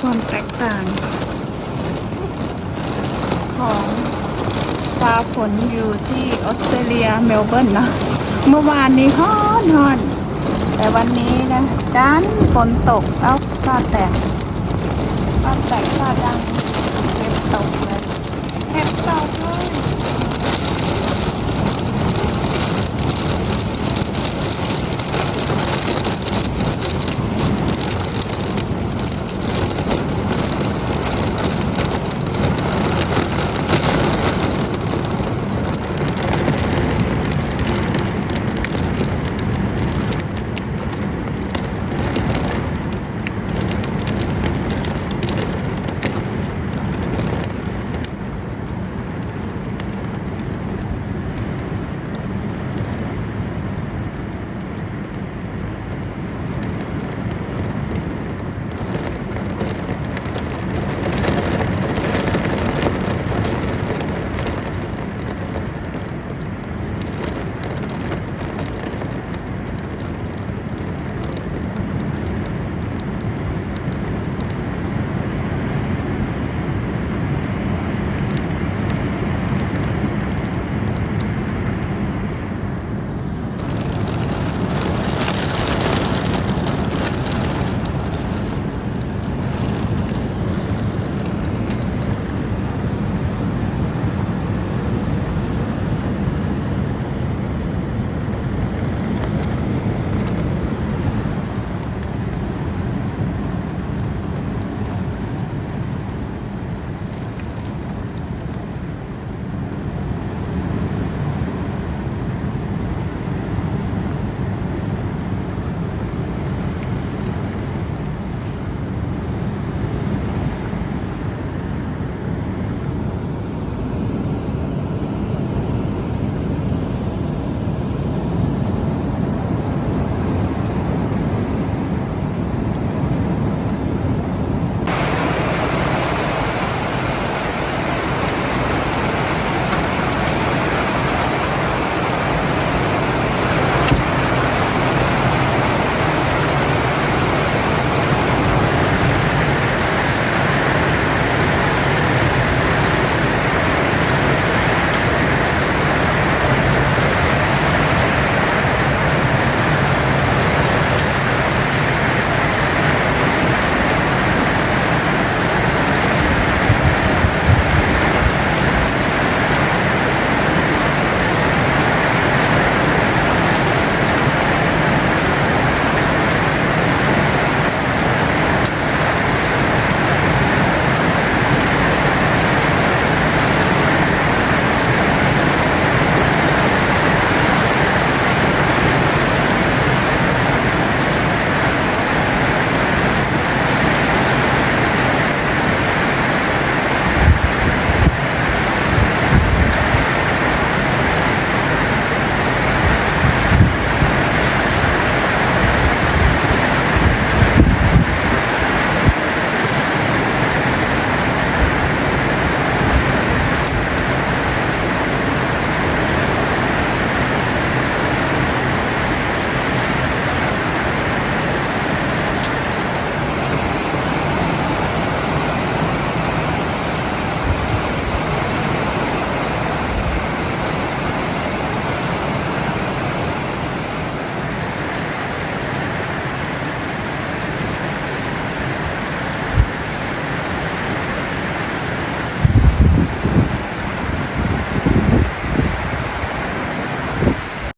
ความแตกต่าง ของฟ้าฝนอยู่ที่ออสเตรเลียเมลเบิร์นนะ เมื่อวานนี้ฮ้อนฮอน แต่วันนี้นะดันฝนตกเอ้าฟ้าแตกฟ้าแตกฟ้าดังเต็บตก